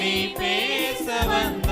நீ பேச வந்த